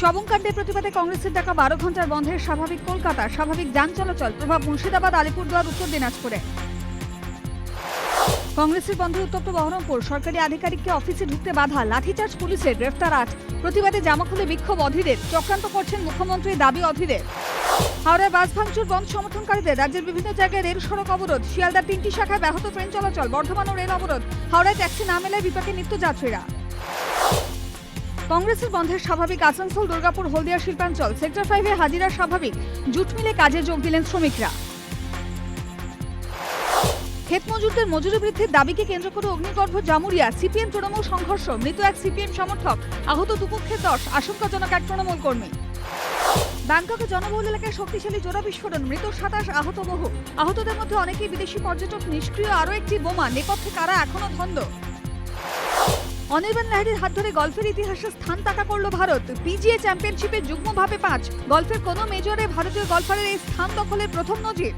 শবংকাণ্ডের প্রতিবাদে কংগ্রেসের ডাকা বারো ঘণ্টার বন্ধের স্বাভাবিক কলকাতা, স্বাভাবিক যান চলাচল, প্রভাব মুর্শিদাবাদ, আলিপুরদুয়ার, উত্তর দিনাজপুরে। কংগ্রেসের বন্ধে উত্তপ্ত বহরমপুর, সরকারি আধিকারিককে অফিসে ঢুকতে বাধা, লাঠিচার্জ পুলিশের গ্রেফতার আট। প্রতিবাদে জামা খুলে বিক্ষোভ অধীরের, চক্রান্ত করছেন মুখ্যমন্ত্রীর দাবি অধীরের। হাওড়ায় বাস ভাঙচুর বন্ধ সমর্থনকারীদের, রাজ্যের বিভিন্ন জায়গায় রেল সড়ক অবরোধ, শিয়ালদার তিনটি শাখায় ব্যাহত ট্রেন চলাচল, বর্ধমান ও রেল অবরোধ, হাওড়ায় ট্যাক্সি না মেলায় বিপাকে নিত্যযাত্রীরা। কংগ্রেসের বন্ধের স্বাভাবিক আসানসোল, দুর্গাপুর, হলদিয়া শিল্পাঞ্চল। সেক্টর ফাইভে হাজিরা স্বাভাবিক। জুট মিলে কাজে যোগ দিলেন শ্রমিকরা। ক্ষেত মজুরদের মজুরি বৃদ্ধির দাবিকে কেন্দ্র করে অগ্নিগর্ভ জামুরিয়া, সিপিএম তৃণমূল সংঘর্ষ। মৃত এক সিপিএম সমর্থক, আহত দুপক্ষের দশ। আশঙ্কাজনক এক তৃণমূল কর্মী। ব্যাংককে জনবহুল এলাকায় শক্তিশালী জোড়া বিস্ফোরণ। মৃত সাতাশ, আহত বহু। আহতদের মধ্যে অনেকেই বিদেশি পর্যটক, নিষ্ক্রিয় আরও একটি বোমা। নেপথ্যে কারা এখনও ধন্দ অনির্বাণ লাহিড়ির হাত ধরে গল্ফের ইতিহাসে স্থান তাকা করল ভারত। পিজিএ চ্যাম্পিয়নশিপে যুগ্মভাবে পাঁচ। গল্ফের কোনো মেজরে ভারতীয় গল্ফারের এই স্থান দখলের প্রথম নজির।